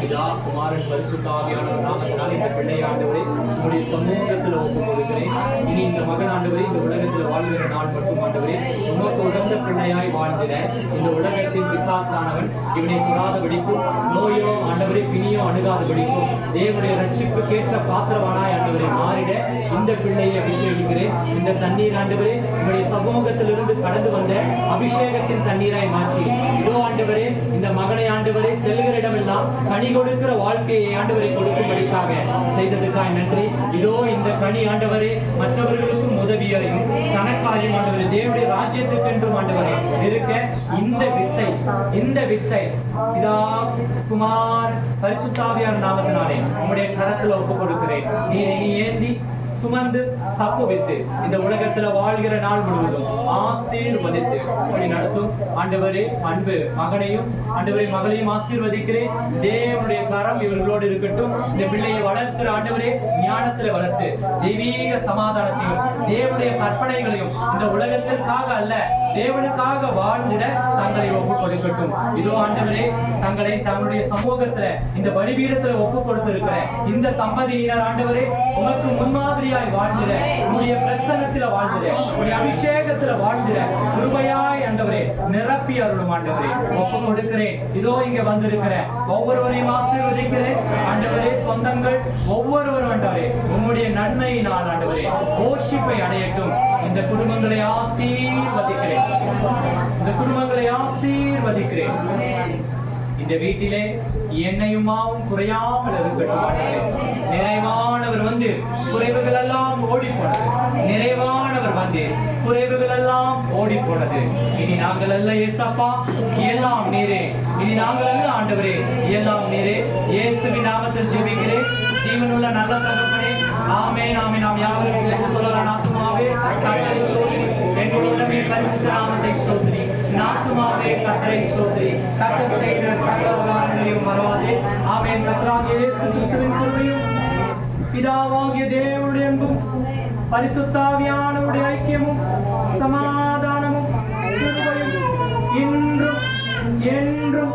பிதா குமாரன் பரிசுத்தாவியான நாமத்தினால் இந்த பிள்ளை ஆண்டவரை உங்களுடைய சமூகத்தில் ஒப்பு கொடுக்கிறேன். இனி இந்த மகன் ஆண்டவரை இந்த உலகத்தில் வாழ்கிற நாள் மட்டும் ஆண்டவரே. உமக்கு உகந்த பிள்ளையாய் வாழ்ந்திட இந்த உலகத்தின் பிசாசானவன் இவனை தொடாதபடிக்கும் நோயோ ஆண்டவரே பிணியோ அணுகாதபடிக்கும் தேவனுடைய ரட்சிப்புக்கேற்ற பாத்திரவானாய் ஆண்டவரை மாறிட இந்த பிள்ளையை அபிஷேகிக்கிறேன். இந்த தண்ணீர் ஆண்டவரே உங்களுடைய சமூகத்திலிருந்து கடந்து வந்த அபிஷேகத்தின் தண்ணீராய் மாற்றி. இந்த மகனை ஆண்டவரை செல்கிற இடமெல்லாம் கனி கொடுக்கிற வாழ்க்கையை ஆண்டவரை கொடுக்கும்படிக்காக செய்ததுக்காய் நன்றி. இதோ இந்த கனி ஆண்டவரே மற்றவர்களுக்கும் உதவியாயும் தனக்காயும் ஆண்டவரே தேவடைய ராஜ்யத்துக்கென்றும் ஆண்டவரே இருக்க இந்த வித்தை இந்த வித்தை இதா குமார் பரிசுத்தாவியான நாமத்தினாலே உங்களுடைய கரத்துல ஒப்பு கொடுக்கிறேன். நீ நீ ஏந்தி சுமந்து தப்பு வித்து இந்த உலகத்துல வாழ்கிற நாள் முழுவதும் வழி நடத்தும் ஆண்டவரே அன்பு மகனையும் ஆண்டவரை மகளையும் ஆசீர்வதிக்கிறேன் தேவனுடைய கரம் இவர்களோடு இருக்கட்டும் இந்த பிள்ளையை வளர்க்கிற ஆண்டவரே ஞானத்துல வளர்த்து தெய்வீக சமாதானத்தையும் தேவனுடைய கற்பனைகளையும் இந்த உலகத்திற்காக அல்ல தேவனுக்காக வாழ்ந்திட தங்களை ஒப்பு கொடுக்கட்டும் இதோ ஆண்டவரே தங்களை தங்களுடைய சமூகத்துல இந்த பலிபீடத்துல ஒப்பு கொடுத்திருக்கிறேன் இந்த தம்பதியினர் ஆண்டவரே உமக்கு முன்மாதிரியாய் வாழ்ந்திட உங்களுடைய பிரசனத்துல வாழ்ந்திட உங்களுடைய அபிஷேகத்துல வாழ்ந்திட. கிருபையாய் ஆண்டவரே நிரப்பி அருளும் ஆண்டவரே. ஒப்பு கொடுக்கிறேன். இதோ இங்க வந்திருக்கிறேன் ஒவ்வொருவரையும் ஆசீர்வதிக்கிறேன். ஆண்டவரே சொந்தங்கள் ஒவ்வொருவரும் ஆண்டவரே உம்முடைய நன்மையினால் ஆண்டவரே போஷிப்பை அடையட்டும். இந்த குடும்பங்களை ஆசீர்வதிக்கிறேன். இந்த குடும்பங்களை ஆசீர்வதிக்கிறேன். இந்த வீட்டிலே எண்ணெயுமாவும் குறையாமல் இருக்கட்டும் ஆண்டவரே. எல்லாம் ஓடி போனது இனி நாங்கள் அல்ல ஏசப்பா எல்லாம் நீரே. இனி நாங்கள் அல்ல ஆண்டவரே. எல்லாம் நீரே. இயேசுவின் நாமத்தில் ஜெபிக்கிறேன். ஜீவனுள்ள நல்ல தகப்பனே ஆமே நாமே நாம் யாவரும் சேர்ந்து சொல்லலாம் ஆத்துமாவே கர்த்தரை ஸ்தோத்திரி. எங்களுடமே பரிசுத்த நாமத்தை ஸ்தோத்திரி. நாத்துமாவே கத்தரை ஸ்தோத்திரி. கர்த்தர் செய்த சகல உபகாரங்களையும் மறவாதே. ஆமே கத்தராகிய இயேசு கிறிஸ்துவின் கிருபையும் பிதாவாகிய தேவனுடைய அன்பும் பரிசுத்தாவியானவருடைய ஐக்கியமும் சமாதானமும் இன்றும் என்றும்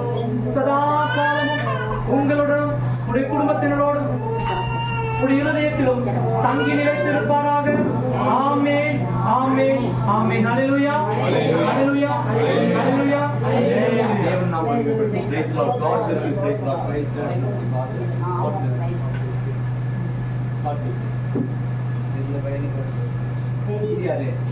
சதா காலமும் உங்களுடனும் உடைய குடும்பத்தினரோடும் உடைய இருதயத்திலும் தங்கி நிலைத்திருப்பாராக. ஆமென் ஆமென் ஆமென். ஹalleluya ஹalleluya ஹalleluya தேவன் you. いいよね。